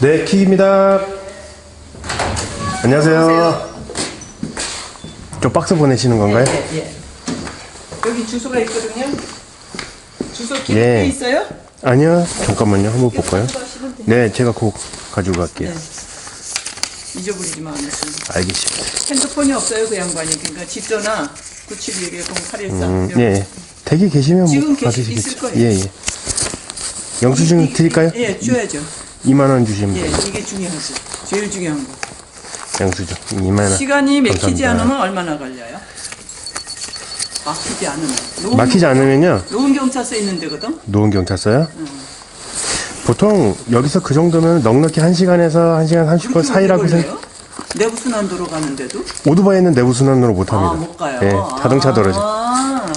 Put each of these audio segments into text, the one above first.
네, 킥입니다. 안녕하세요. 저 박스 보내시는 건가요? 예, 예. 여기 주소가 있거든요. 주소 예. 기록돼 있어요? 아니요, 잠깐만요. 한번 볼까요? 돼요. 네, 제가 꼭 가지고 갈게요. 네. 잊어버리지만 않으시면. 알겠습니다. 핸드폰이 없어요, 그 양반이. 그러니까 집 전화 971-0814. 음, 예. 댁에 계시면 지금 뭐 계시- 받으시겠죠. 있을 거예요. 예, 예. 영수증 드릴까요? 예, 줘야죠. 2만 원 주시면 예. 이게 중요하지. 제일 중요한 거. 영수증 2만 원. 시간이 막히지 감사합니다. 않으면 얼마나 걸려요? 막히지 않으면. 노은 막히지 않으면요. 노은 경찰서 있는 데거든. 노은 경찰서요? 보통 여기서 그 정도면 넉넉히 1시간에서 1시간 30분 그렇게 사이라고 오래 생각. 걸려요? 내부 순환도로 가는데도? 오토바이는 내부 순환으로 못 합니다. 아, 못 가요. 예, 자동차 도로죠. 아,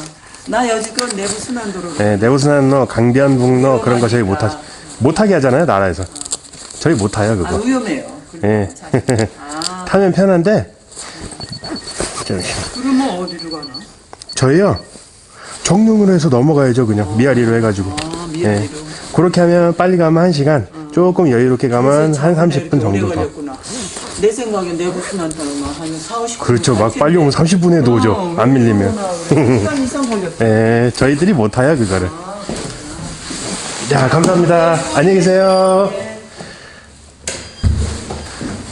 나 여지껏 내부 순환도로. 예, 내부 순환로, 강변북로 그런 거 저희 못. 하죠. 못 하게 하잖아요, 나라에서. 저희 못 타요, 아, 그거. 위험해요. 예. 아, 타면 편한데. 그러면 어디로 가나? 저희요. 정릉으로 해서 넘어가야죠, 그냥. 미아리로 해 가지고. 아, 예. 미안해도. 그렇게 하면 빨리 가면 1시간, 조금 여유롭게 가면 한 30분 정도 더. 걸렸구나. 내 내부 순환도로만 한 4, 50분. 그렇죠. 막 빨리 오면 30분에도 오죠. 안 밀리면. 시간 이상 걸렸다. 예, 저희들이 못 타요, 그거를. 자, 감사합니다. 안녕히 계세요.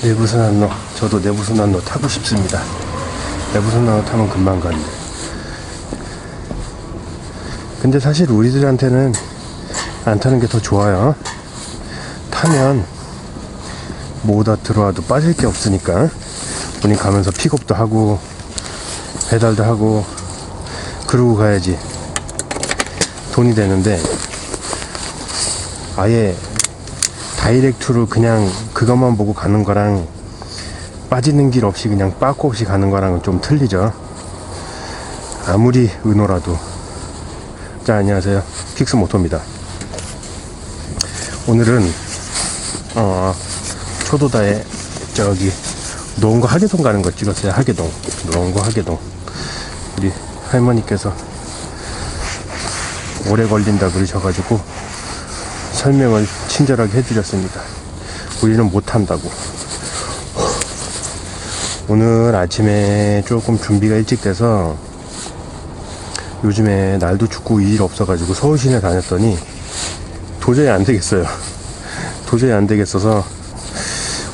내부순환로. 저도 내부순환로 타고 싶습니다. 내부순환로 타면 금방 가는데. 근데 사실 우리들한테는 안 타는 게 더 좋아요. 타면 뭐다 들어와도 빠질 게 없으니까. 본인 가면서 픽업도 하고, 배달도 하고, 그러고 가야지 돈이 되는데 아예 다이렉트로 그냥 그것만 보고 가는 거랑 빠지는 길 없이 그냥 빠꾸 없이 가는 거랑은 좀 틀리죠. 아무리 은호라도. 자 안녕하세요. 픽스 모토입니다. 오늘은 어 초도다에 저기 노원구 하계동 가는 거 찍었어요. 하계동. 노원구 하계동. 우리 할머니께서 오래 걸린다 그러셔가지고 설명을 친절하게 해드렸습니다. 우리는 못한다고. 오늘 아침에 조금 준비가 일찍 돼서 요즘에 날도 춥고 일 없어가지고 서울 시내 다녔더니 도저히 안 되겠어요. 도저히 안 되겠어서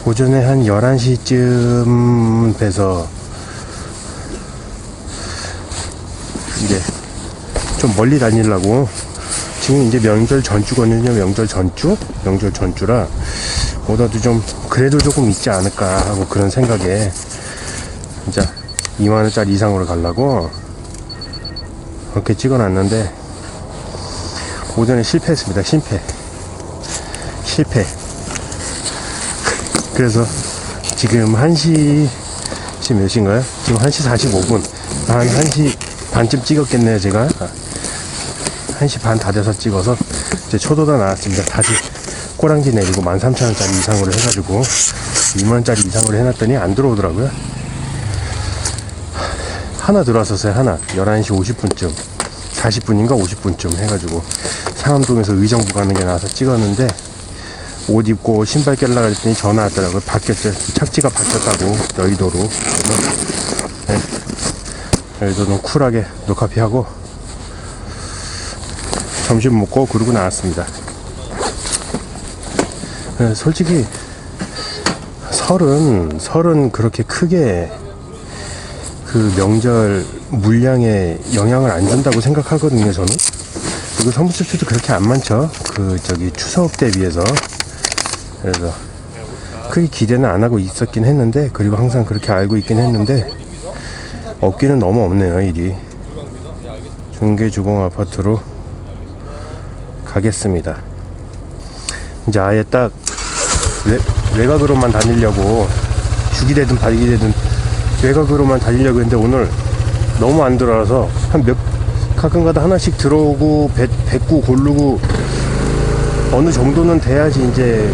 오전에 한 11시쯤 돼서 이제 좀 멀리 다니려고 지금 이제 명절 전주거든요. 명절 전주? 명절 전주라 보다도 좀 그래도 조금 있지 않을까 하고 그런 생각에 진짜 2만 원짜리 이상으로 가려고 그렇게 찍어놨는데 오전에 실패했습니다. 실패. 실패. 그래서 지금 1시 지금 몇 시인가요? 지금 1시 45분. 한 1시 반쯤 찍었겠네요 제가 1시 반 다 돼서 찍어서 이제 초도다 나왔습니다. 다시 꼬랑지 내리고 13,000원짜리 이상으로 해가지고 2만원짜리 이상으로 해놨더니 안 들어오더라고요. 하나 들어왔었어요 하나. 11시 50분쯤. 40분인가 50분쯤 해가지고 상암동에서 의정부 가는 게 나와서 찍었는데 옷 입고 신발 깰라 그랬더니 전화 왔더라고요. 바뀌었죠 착지가 바뀌었다고 여의도로. 네. 여의도는 쿨하게 녹화피하고 점심 먹고 그러고 나왔습니다. 네, 솔직히 설은 설은 그렇게 크게 그 명절 물량에 영향을 안 준다고 생각하거든요 저는. 그리고 선물세트도 그렇게 안 많죠. 그 저기 추석 대비해서. 그래서 크게 기대는 안 하고 있었긴 했는데 그리고 항상 그렇게 알고 있긴 했는데 없기는 너무 없네요 일이. 중계주공 아파트로 가겠습니다. 이제 아예 딱 외, 외곽으로만 다니려고 죽이 되든 발이 되든 외곽으로만 다니려고 했는데 오늘 너무 안 들어와서 한 몇 가끔가다 하나씩 들어오고 뱉, 뱉고 고르고 어느 정도는 돼야지 이제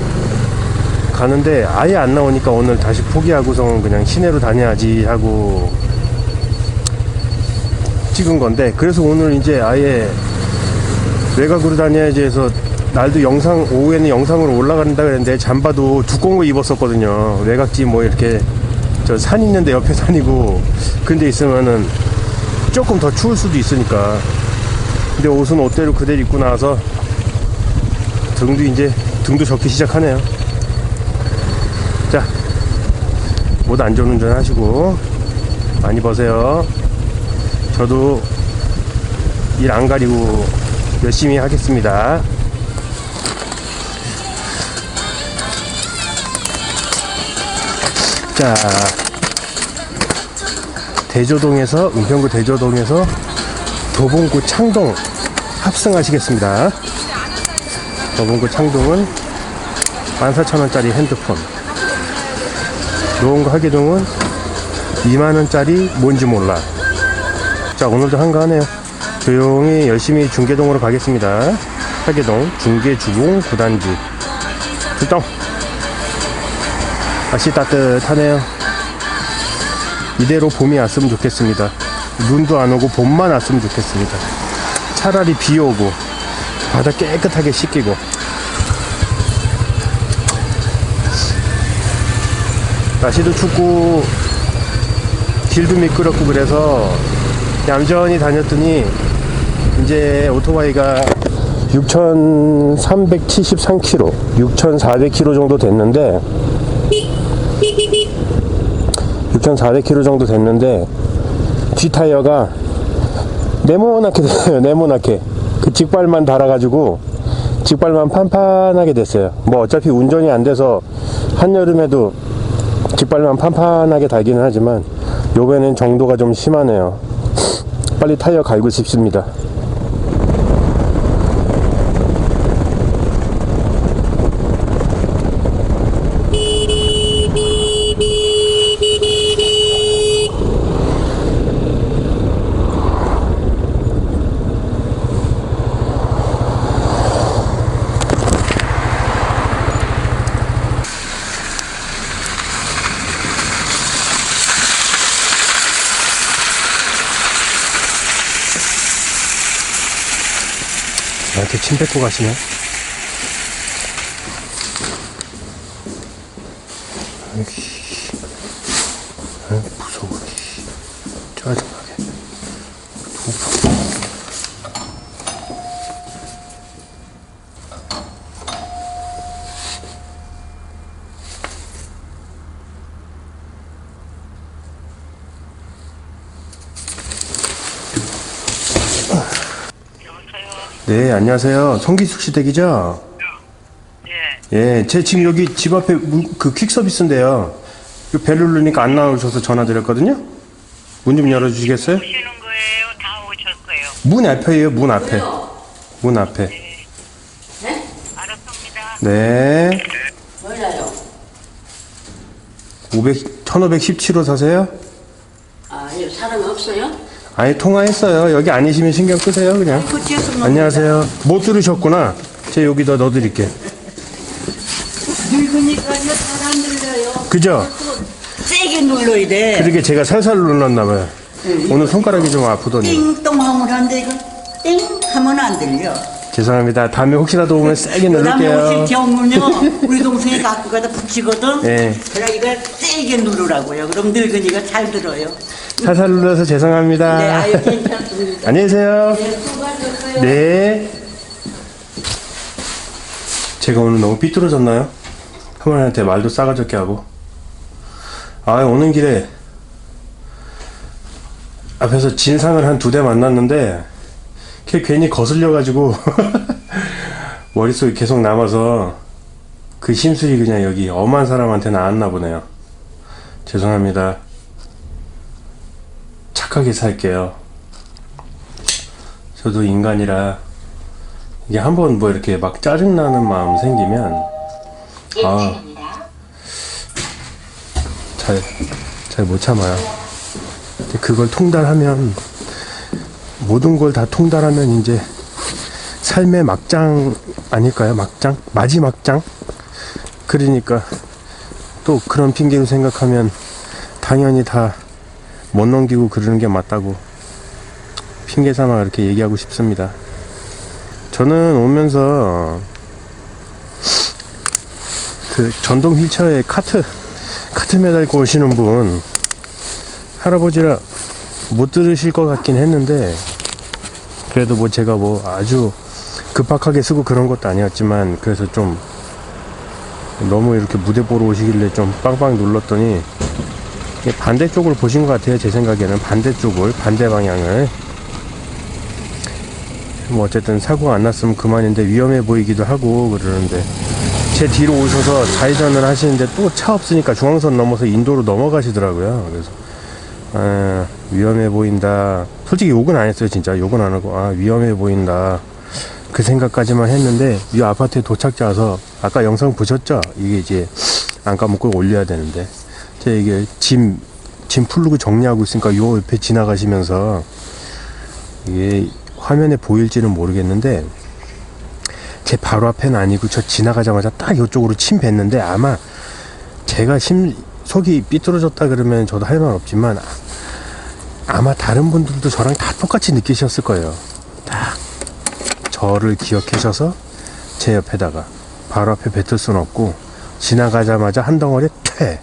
가는데 아예 안 나오니까 오늘 다시 포기하고선 그냥 시내로 다녀야지 하고 찍은 건데 그래서 오늘 이제 아예 외곽으로 다녀야지 해서 날도 영상 오후에는 영상으로 올라간다 그랬는데 잠바도 두꺼운 거 입었었거든요. 외곽지 뭐 이렇게 저 산 있는데 옆에 산이고 근데 있으면은 조금 더 추울 수도 있으니까. 근데 옷은 옷대로 그대로 입고 나와서 등도 이제 등도 적기 시작하네요. 자, 옷 안전운전 하시고 많이 버세요. 저도 일 안 가리고 열심히 하겠습니다. 자, 대조동에서 은평구 대조동에서 도봉구 창동 합승하시겠습니다. 도봉구 창동은 14,000원짜리 핸드폰. 노원구 하계동은 2만원짜리 뭔지 몰라. 자, 오늘도 한가하네요. 조용히 열심히 중계동으로 가겠습니다. 하계동 중계주공 구단지. 출동! 날씨 따뜻하네요. 이대로 봄이 왔으면 좋겠습니다. 눈도 안 오고 봄만 왔으면 좋겠습니다. 차라리 비 오고 바다 깨끗하게 씻기고 날씨도 춥고 길도 미끄럽고 그래서 얌전히 다녔더니 이제 오토바이가 6,373km, 6,400km 정도 됐는데 6,400km 정도 됐는데 뒤 타이어가 네모나게 됐어요. 네모나게 그 직발만 달아가지고 직발만 판판하게 됐어요. 뭐 어차피 운전이 안 돼서 한여름에도 직발만 판판하게 달기는 하지만 요번엔 정도가 좀 심하네요. 빨리 타이어 갈고 싶습니다. 나한테 침 뱉고 가시네. 여기. 아, 무서워. 짜증나게. 도파. 네, 안녕하세요. 송기숙 씨 댁이죠? 예, 예, 제 지금 여기 집 앞에 문- 그 퀵서비스인데요. 그벨 누르니까 안 나오셔서 전화 드렸거든요. 문 좀 열어주시겠어요? 오시는 거예요? 다 오셨어요? 문 앞에요, 문 앞에. 문 앞에. 알았습니다. 네. 몰라요. 500, 1517호 사세요? 아, 여기 사람 없어요? 아니, 통화했어요. 여기 아니시면 신경 끄세요, 그냥. 그 뒤에서 안녕하세요. 못 들으셨구나. 제가 여기다 넣어드릴게. 늙으니까 이거 잘안 들려요. 그죠? 세게 눌러야 돼. 그러게 제가 살살 눌렀나 봐요. 오늘 손가락이 좀 아프더니. 띵동 하면 안 돼. 이거 띵 하면 안 들려. 죄송합니다. 다음에 혹시라도 오면 세게 그다음에 누를게요. 오실 경우는요. 우리 동생이 갖고 가다 붙이거든. 예. 그래 이걸 세게 누르라고요. 그럼 늙은이가 잘 들어요. 살살 눌러서 죄송합니다. 네, 아유 괜찮습니다. 안녕히 계세요. 수고하셨어요. 네. 제가 오늘 너무 삐뚤어졌나요? 할머니한테 말도 싸가지게 하고. 아, 오는 길에 앞에서 진상을 한 두 대 만났는데, 걔 괜히 거슬려가지고, 머릿속에 계속 남아서, 그 심술이 그냥 여기 엄한 사람한테 나왔나 보네요. 죄송합니다. 착하게 살게요. 저도 인간이라 이게 한번 뭐 이렇게 막 짜증나는 마음 생기면 아, 잘, 잘 못 참아요. 그걸 통달하면 모든 걸 다 통달하면 이제 삶의 막장 아닐까요? 막장? 마지막장? 그러니까 또 그런 핑계로 생각하면 당연히 다 못 넘기고 그러는 게 맞다고 핑계 삼아 이렇게 얘기하고 싶습니다. 저는 오면서 그 전동 휠체어에 카트 카트 매달고 오시는 분 할아버지라 못 들으실 것 같긴 했는데 그래도 뭐 제가 뭐 아주 급박하게 쓰고 그런 것도 아니었지만 그래서 좀 너무 이렇게 무대 보러 오시길래 좀 빵빵 눌렀더니 반대쪽을 보신 것 같아요 제 생각에는. 반대쪽을 반대 방향을. 뭐 어쨌든 사고가 안 났으면 그만인데 위험해 보이기도 하고 그러는데 제 뒤로 오셔서 좌회전을 하시는데 또 차 없으니까 중앙선 넘어서 인도로 넘어가시더라고요. 그래서 아, 위험해 보인다. 솔직히 욕은 안 했어요 진짜. 욕은 안 하고 아 위험해 보인다. 그 생각까지만 했는데 이 아파트에 도착자 와서 아까 영상 보셨죠? 이게 이제 안 까먹고 올려야 되는데. 제가 이게 짐, 짐 풀르고 정리하고 있으니까 요 옆에 지나가시면서 이게 화면에 보일지는 모르겠는데 제 바로 앞에는 아니고 저 지나가자마자 딱 이쪽으로 침 뱉는데 아마 제가 심 속이 삐뚤어졌다 그러면 저도 할 말 없지만 아마 다른 분들도 저랑 다 똑같이 느끼셨을 거예요. 딱 저를 기억하셔서 제 옆에다가 바로 앞에 뱉을 순 없고 지나가자마자 한 덩어리 퇴.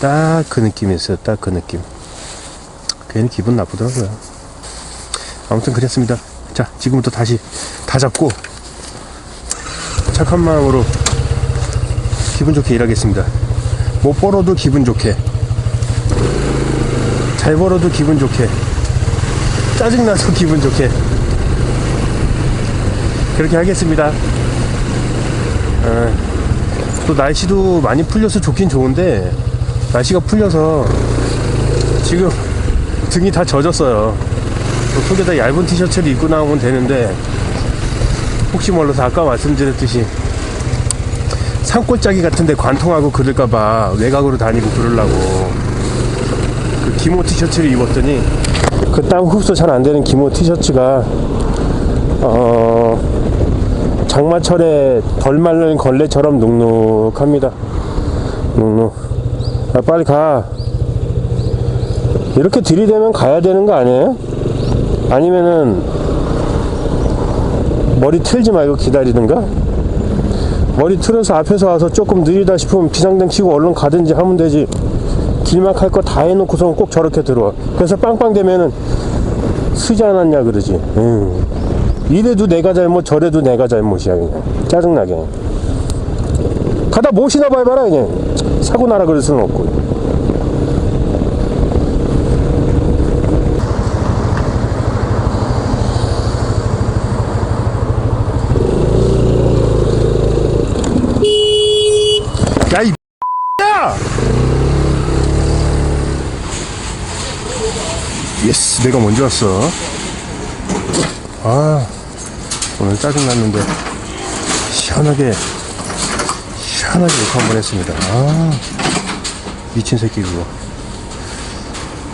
딱 그 느낌이 있어요. 딱 그 느낌. 괜히 기분 나쁘더라고요. 아무튼 그랬습니다. 자, 지금부터 다시 다 잡고 착한 마음으로 기분 좋게 일하겠습니다. 못 벌어도 기분 좋게. 잘 벌어도 기분 좋게. 짜증나서 기분 좋게. 그렇게 하겠습니다. 아, 또 날씨도 많이 풀려서 좋긴 좋은데, 날씨가 풀려서 지금 등이 다 젖었어요. 또 속에다 얇은 티셔츠를 입고 나오면 되는데, 혹시 몰라서 아까 말씀드렸듯이 산골짜기 같은데 관통하고 그럴까봐 외곽으로 다니고 그러려고 그 기모 티셔츠를 입었더니 그 땀 흡수 잘 안 되는 기모 티셔츠가 어 장마철에 덜 마른 걸레처럼 눅눅합니다. 눅눅. 아, 빨리 가. 이렇게 들이대면 가야 되는 거 아니에요? 아니면은 머리 틀지 말고 기다리든가 머리 틀어서 앞에서 와서 조금 느리다 싶으면 비상등 치고 얼른 가든지 하면 되지 길막 할 거 다 해놓고서 꼭 저렇게 들어와. 그래서 빵빵 되면은 쓰지 않았냐 그러지. 음. 이래도 내가 잘못 저래도 내가 잘못이야 그냥. 짜증나게. 가다 모시나 봐봐라 그냥. 사고 나라 그럴 수는 없고 야이 야! 예스 내가 먼저 왔어. 아 오늘 짜증났는데 시원하게 시원하게 욕 한번 했습니다. 아 미친 새끼 그거.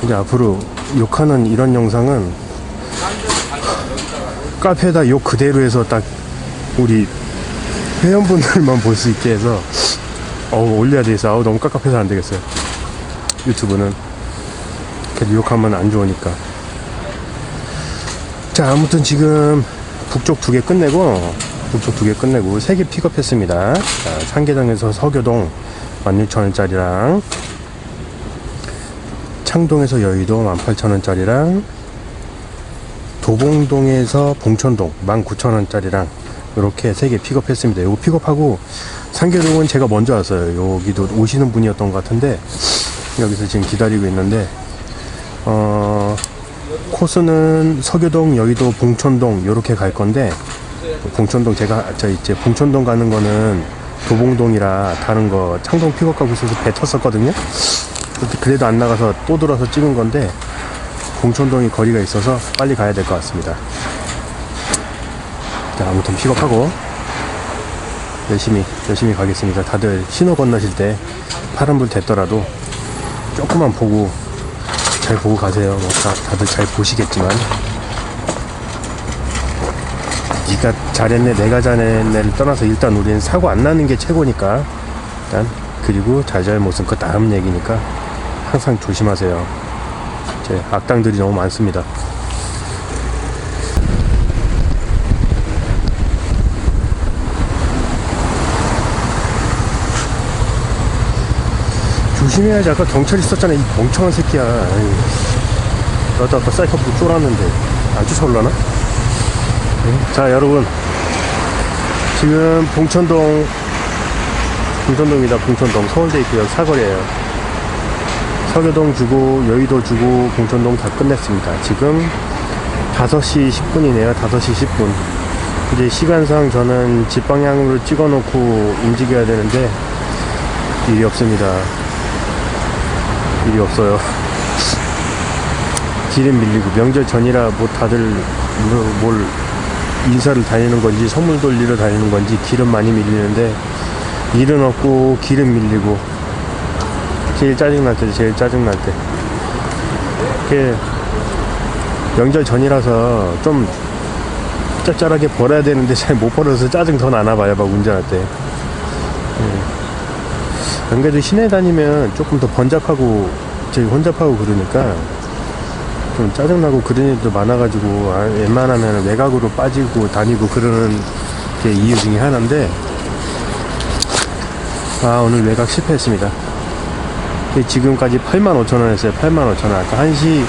이제 앞으로 욕하는 이런 영상은 카페에다 욕 그대로 해서 딱 우리 회원분들만 볼 수 있게 해서 어우 올려야 되겠어. 아우 너무 깝깝해서 안 되겠어요. 유튜브는 계속 욕하면 안 좋으니까 자 아무튼 지금 북쪽 두 개 끝내고 북쪽 두 개 끝내고 세 개 픽업했습니다 자, 상계동에서 서교동 16,000원짜리랑 창동에서 여의도 18,000원짜리랑 도봉동에서 봉천동 19,000원짜리랑 이렇게 세 개 픽업했습니다. 이거 픽업하고 상계동은 제가 먼저 왔어요. 여기도 오시는 분이었던 것 같은데 여기서 지금 기다리고 있는데 어 코스는 서교동, 여의도, 봉천동 이렇게 갈 건데 봉천동 제가 저 이제 봉천동 가는 거는 도봉동이라 다른 거 창동 픽업하고 있어서 배 텄었거든요. 근데 그래도 안 나가서 또 돌아서 찍은 건데 봉천동이 거리가 있어서 빨리 가야 될 것 같습니다. 자, 아무튼 픽업하고 열심히 열심히 가겠습니다. 다들 신호 건너실 때 파란불 됐더라도 조금만 보고 잘 보고 가세요. 뭐 다, 다들 잘 보시겠지만 네가 잘했네 내가 잘했네를 떠나서 일단 우리는 사고 안 나는 게 최고니까 일단 그리고 잘잘못은 그 다음 얘기니까 항상 조심하세요. 제 악당들이 너무 많습니다. 조심해야지. 아까 경찰 있었잖아. 이 멍청한 새끼야. 아이, 나도 아까 사이코프 쫄았는데. 안 쫓아올라나? 네. 자, 여러분. 지금 봉천동, 봉천동이다. 봉천동. 서울대 있고요. 사거리에요. 서교동 주고, 여의도 주고, 봉천동 다 끝냈습니다. 지금 5시 10분이네요. 5시 10분. 이제 시간상 저는 집 방향으로 찍어 놓고 움직여야 되는데, 일이 없습니다. 일이 없어요. 길은 밀리고 명절 전이라 뭐 다들 뭐- 뭘 인사를 다니는 건지 선물 돌리러 다니는 건지 길은 많이 밀리는데 일은 없고 길은 밀리고 제일 짜증날 때 제일 짜증날 때. 이게 명절 전이라서 좀 짭짤하게 벌어야 되는데 잘 못 벌어서 짜증 더 나나 봐요 막 운전할 때 안 그래도 시내 다니면 조금 더 번잡하고 저기 혼잡하고 그러니까 좀 짜증나고 그런 일도 많아가지고 아, 웬만하면 외곽으로 빠지고 다니고 그러는 게 이유 중에 하나인데 아 오늘 외곽 실패했습니다. 지금까지 8만 5천 원 했어요. 8만 5천 원. 아까 1시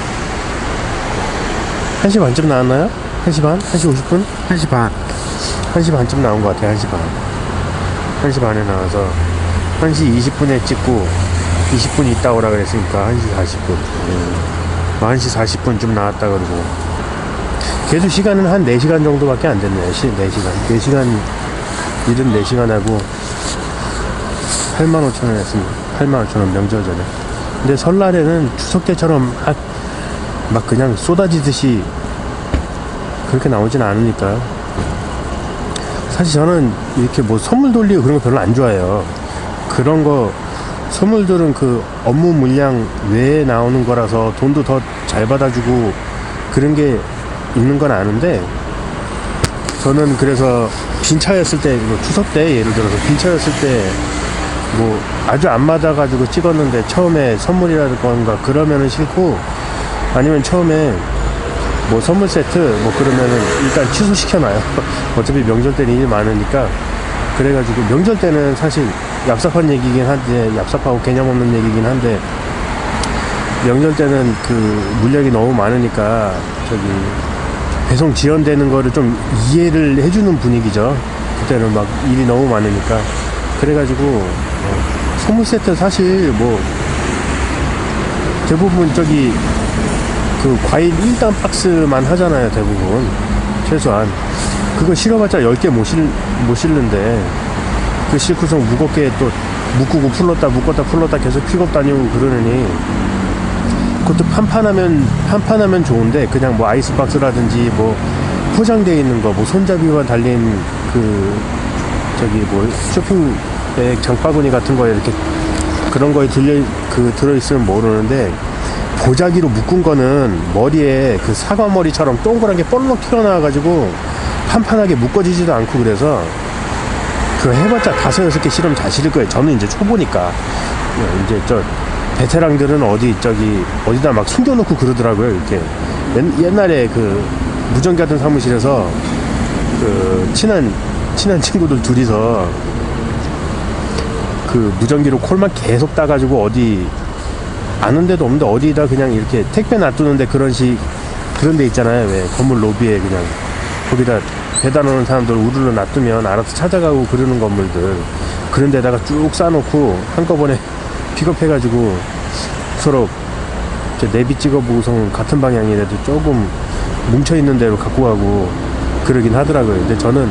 1시 반쯤 나왔나요? 1시 반? 1시 50분? 1시 반. 1시 반쯤 나온 것 같아요. 1시 반. 1시 반에 나와서 1시 20분에 찍고 20분 있다 오라 그랬으니까 1시 40분. 음. 1시 40분쯤 나왔다 그러고. 그래도 시간은 한 4시간 정도밖에 안 됐네요 시, 4시간. 4시간 일은 4시간 하고 8만 5천 원 했습니다. 8만 5천 원 명절 전에. 근데 설날에는 추석 때처럼 막, 막 그냥 쏟아지듯이 그렇게 나오진 않으니까 사실 저는 이렇게 뭐 선물 돌리고 그런 거 별로 안 좋아해요 그런 거 선물들은 그 업무 물량 외에 나오는 거라서 돈도 더 잘 받아주고 그런 게 있는 건 아는데 저는 그래서 빈차였을 때뭐 추석 때 예를 들어서 빈차였을 때 뭐 아주 안 맞아가지고 찍었는데 처음에 선물이라던가 그러면은 싫고 아니면 처음에 뭐 선물 세트 뭐 그러면은 일단 취소시켜놔요. 어차피 명절 때는 일이 많으니까. 그래가지고 명절 때는 사실 얍삽한 얘기긴 한데 얍삽하고 개념 없는 얘기긴 한데 명절 때는 그 물량이 너무 많으니까 저기 배송 지연되는 거를 좀 이해를 해주는 분위기죠. 그때는 막 일이 너무 많으니까. 그래가지고 어, 선물 세트 사실 뭐 대부분 저기 그 과일 1단 박스만 하잖아요 대부분. 최소한. 그거 실어봤자 10개 못, 실, 못 실는데 그 실고서 무겁게 또 묶고 풀렀다 묶었다 풀렀다 계속 픽업 다니고 그러느니 그것도 판판하면 판판하면 좋은데 그냥 뭐 아이스박스라든지 뭐 포장되어 있는 거 뭐 손잡이와 달린 그 저기 뭐 쇼핑백 장바구니 같은 거에 이렇게 그런 거에 들려 그 들어 있으면 모르는데 보자기로 묶은 거는 머리에 그 사과 머리처럼 동그랗게 볼록 튀어나와 가지고 판판하게 묶어지지도 않고 그래서 그 해봤자 다섯 여섯 개 실으면 잘 실을 거예요. 저는 이제 초보니까 이제 저 베테랑들은 어디 저기 어디다 막 숨겨놓고 그러더라고요. 이렇게 옛, 옛날에 그 무전기 하던 사무실에서 그 친한 친한 친구들 둘이서 그 무전기로 콜만 계속 따가지고 어디 아는 데도 없는데 어디다 그냥 이렇게 택배 놔두는데 그런 식 그런 데 있잖아요. 왜 건물 로비에 그냥 거기다 배달 오는 사람들 우르르 놔두면 알아서 찾아가고 그러는 건물들 그런 데다가 쭉 싸놓고 한꺼번에 픽업해가지고 서로 내비 찍어보고서 같은 방향이라도 조금 뭉쳐있는 대로 갖고 가고 그러긴 하더라고요. 근데 저는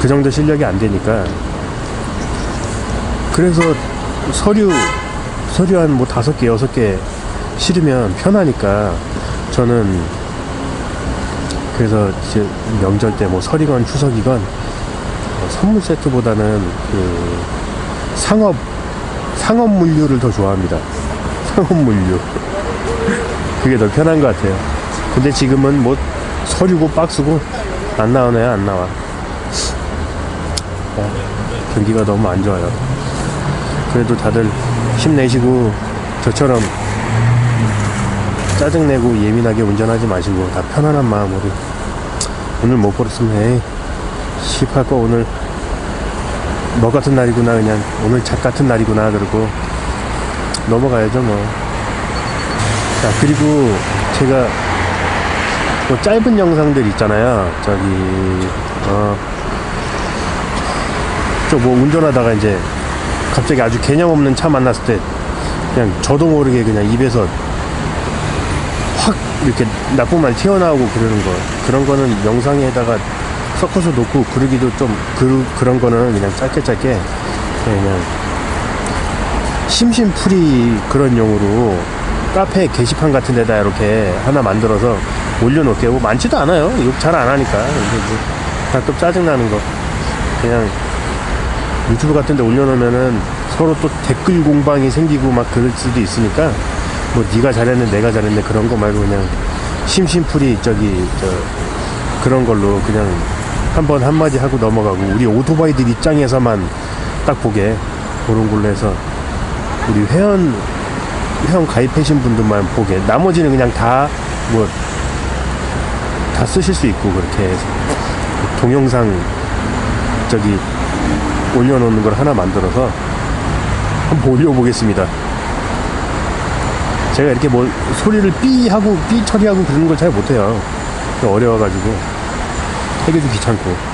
그 정도 실력이 안 되니까 그래서 서류 서류 한 뭐 다섯 개 여섯 개 실으면 편하니까 저는 그래서 이제 명절 때 뭐 설이건 추석이건 어, 선물 세트보다는 그 상업 상업 물류를 더 좋아합니다. 상업 물류 그게 더 편한 것 같아요. 근데 지금은 뭐 서류고 박스고 안 나오네요, 안 나와. 야, 경기가 너무 안 좋아요. 그래도 다들 힘내시고 저처럼 짜증내고 예민하게 운전하지 마시고 다 편안한 마음으로 오늘 못 벌었으면 에이 시할 거 오늘 뭐 같은 날이구나 그냥 오늘 잣 같은 날이구나 그러고 넘어가야죠 뭐. 자 그리고 제가 뭐 짧은 영상들 있잖아요. 저기 어, 저뭐 운전하다가 이제 갑자기 아주 개념 없는 차 만났을 때 그냥 저도 모르게 그냥 입에서 확 이렇게 말 튀어나오고 그러는 거 그런 거는 영상에다가 섞어서 놓고 그러기도 좀 그, 그런 거는 그냥 짧게 짧게 그냥 심심풀이 그런 용으로 카페 게시판 같은 데다 이렇게 하나 만들어서 올려놓을게요. 뭐 많지도 않아요. 욕 잘 안 하니까. 근데 뭐 가끔 짜증나는 거. 그냥 유튜브 같은 데 올려놓으면은 서로 또 댓글 공방이 생기고 막 그럴 수도 있으니까 뭐 네가 잘했네 내가 잘했네 그런 거 말고 그냥 심심풀이 저기 저 그런 걸로 그냥 한번 한마디 하고 넘어가고 우리 오토바이들 입장에서만 딱 보게 그런 걸로 해서 우리 회원 회원 가입하신 분들만 보게 나머지는 그냥 다 뭐 다 쓰실 수 있고 그렇게 해서 동영상 저기 올려놓는 걸 하나 만들어서 한번 올려보겠습니다. 제가 이렇게 뭐 소리를 삐 하고 삐 처리하고 그러는 걸 잘 못해요. 어려워가지고 하기도 귀찮고.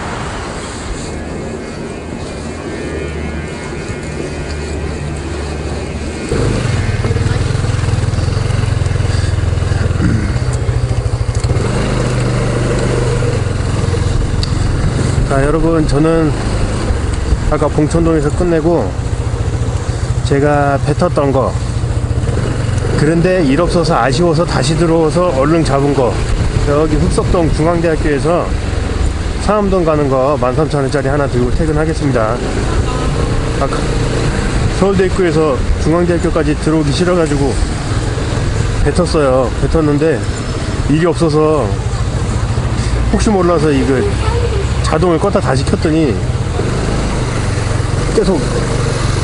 자 여러분 저는 아까 봉천동에서 끝내고 제가 뱉었던 거 그런데 일 없어서 아쉬워서 다시 들어와서 얼른 잡은 거. 여기 흑석동 중앙대학교에서 상암동 가는 거 13,000원짜리 하나 들고 퇴근하겠습니다. 아까 서울대 입구에서 중앙대학교까지 들어오기 싫어가지고 뱉었어요. 뱉었는데 일이 없어서 혹시 몰라서 이거 자동을 껐다 다시 켰더니 계속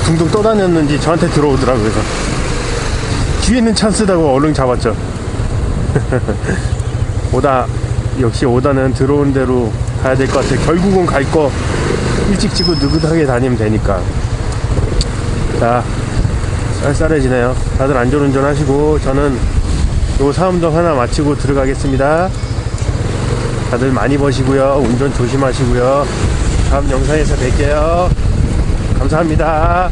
둥둥 떠다녔는지 저한테 들어오더라고요. 그래서 뒤에 있는 찬스다고 얼른 잡았죠. 오다 역시 오다는 들어온 대로 가야 될 것 같아. 결국은 갈 거 일찍 찍고 느긋하게 다니면 되니까. 자 쌀쌀해지네요. 다들 안전운전 하시고 저는 요 사음동 하나 마치고 들어가겠습니다. 다들 많이 버시고요. 운전 조심하시고요. 다음 영상에서 뵐게요. 감사합니다.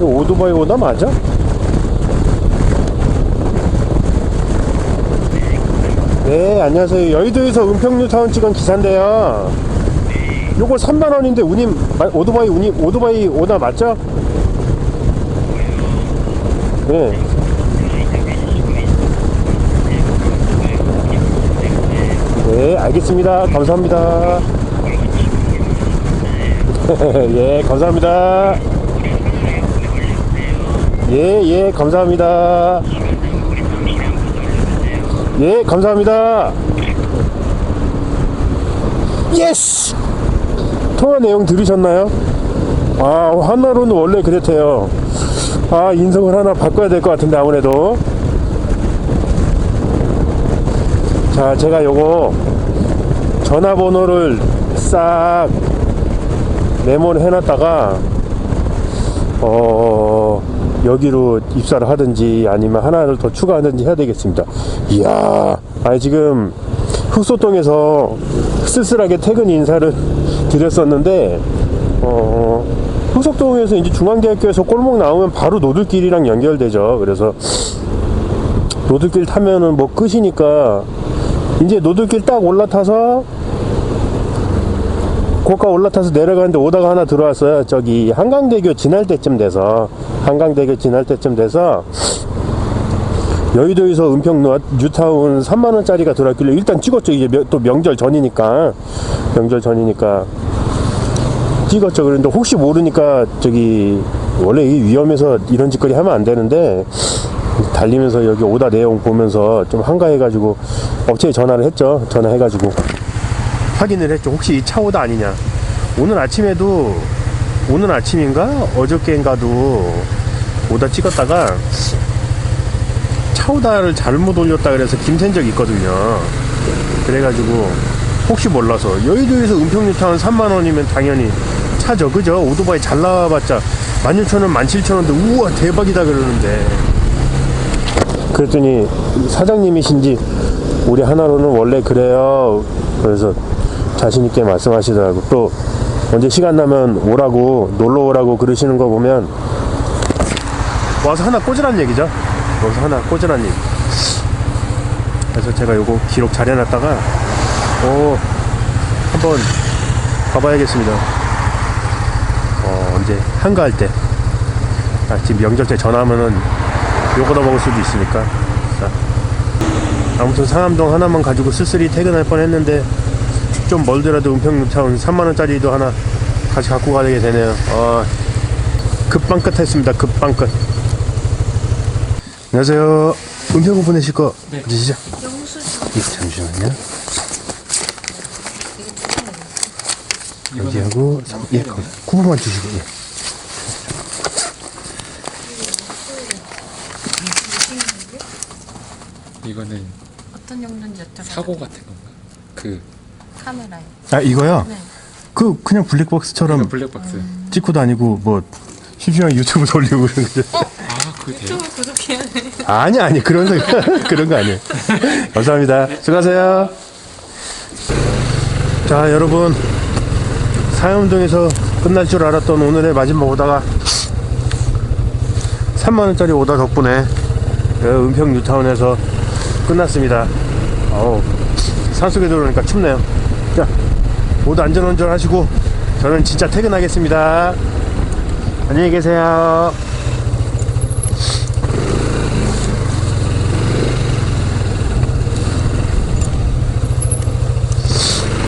이거 오토바이 오다 맞아? 네, 안녕하세요. 여의도에서 은평뉴 타운 찍은 기사인데요. 요거 3만원인데 운임, 마- 오토바이 운임, 오토바이 오다 맞죠? 네. 네, 알겠습니다. 감사합니다. 예, 감사합니다. 예, 예, 감사합니다. 예, 감사합니다. 예스! 통화 내용 들으셨나요? 아, 하나로는 원래 그랬대요. 아, 인성을 하나 바꿔야 될 것 같은데, 아무래도. 자, 제가 요거 전화번호를 싹 메모를 해놨다가 어 여기로 입사를 하든지 아니면 하나를 더 추가하든지 해야 되겠습니다. 이야, 아니 지금 흑소동에서 쓸쓸하게 퇴근 인사를 드렸었는데 어 흑석동에서 이제 중앙대학교에서 골목 나오면 바로 노들길이랑 연결되죠. 그래서 노들길 타면은 뭐 끝이니까 이제 노들길 딱 올라타서 고가 올라타서 내려가는데 오다가 하나 들어왔어요. 저기 한강대교 지날 때쯤 돼서 한강대교 지날 때쯤 돼서 여의도에서 은평 뉴- 뉴타운 3만 원짜리가 들어왔길래 일단 찍었죠. 명- 또 명절 전이니까 명절 전이니까 찍었죠. 그런데 혹시 모르니까 저기 원래 이 위험해서 이런 짓거리 하면 안 되는데 달리면서 여기 오다 내용 보면서 좀 한가해가지고 업체에 전화를 했죠. 전화해가지고 확인을 했죠. 혹시 이 차 오다 아니냐. 오늘 아침에도 오늘 아침인가 어저께인가도 오다 찍었다가 차 오다를 잘못 올렸다 그래서 김샌 적 있거든요. 그래가지고 혹시 몰라서 여의도에서 은평뉴타운 3만 원이면 당연히 차죠 그죠 오토바이 잘 나와봤자 16,000원 17,000원인데 우와 대박이다 그러는데 그랬더니 사장님이신지 우리 하나로는 원래 그래요 그래서 자신있게 말씀하시더라고. 또 언제 시간 나면 오라고 놀러 오라고 그러시는 거 보면 와서 하나 꽂으란 얘기죠. 와서 하나 꽂으란 얘기. 그래서 제가 요거 기록 잘 해놨다가 어 한번 가봐야겠습니다. 어 언제 한가할 때. 아, 지금 명절 때 전화하면은 욕 얻어 먹을 수도 있으니까. 자, 아무튼 상암동 하나만 가지고 쓸쓸히 퇴근할 뻔 했는데 좀 멀더라도 은평루타운 3만원짜리도 하나 같이 갖고 가게 되네요. 어, 급방 끝 했습니다. 급방 끝. 안녕하세요. 은평구 보내실 거 있으시죠? 예, 잠시만요. 여기하고 삼- 예, 거기. 쿠폰만 주시고 예. 이거는 어떤 용도인지 여쭤봐도 사고 같은 건가? 그 카메라에 아 이거요? 네. 그 그냥 블랙박스처럼 블랙박스. 찍고 다니고 뭐 심심하게 유튜브 돌리고 그러는 거죠. 아, 그게 돼요? 유튜브 구독해야 돼 아니 아니 그런 거 그런 거 아니에요. 감사합니다. 수고하세요. 자 여러분 사연동에서 끝날 줄 알았던 오늘의 마지막 오다가 3만 원짜리 오다 덕분에 그 은평 뉴타운에서 끝났습니다. 어우 산속에 들어오니까 춥네요. 자 모두 안전운전 하시고 저는 진짜 퇴근하겠습니다. 안녕히 계세요.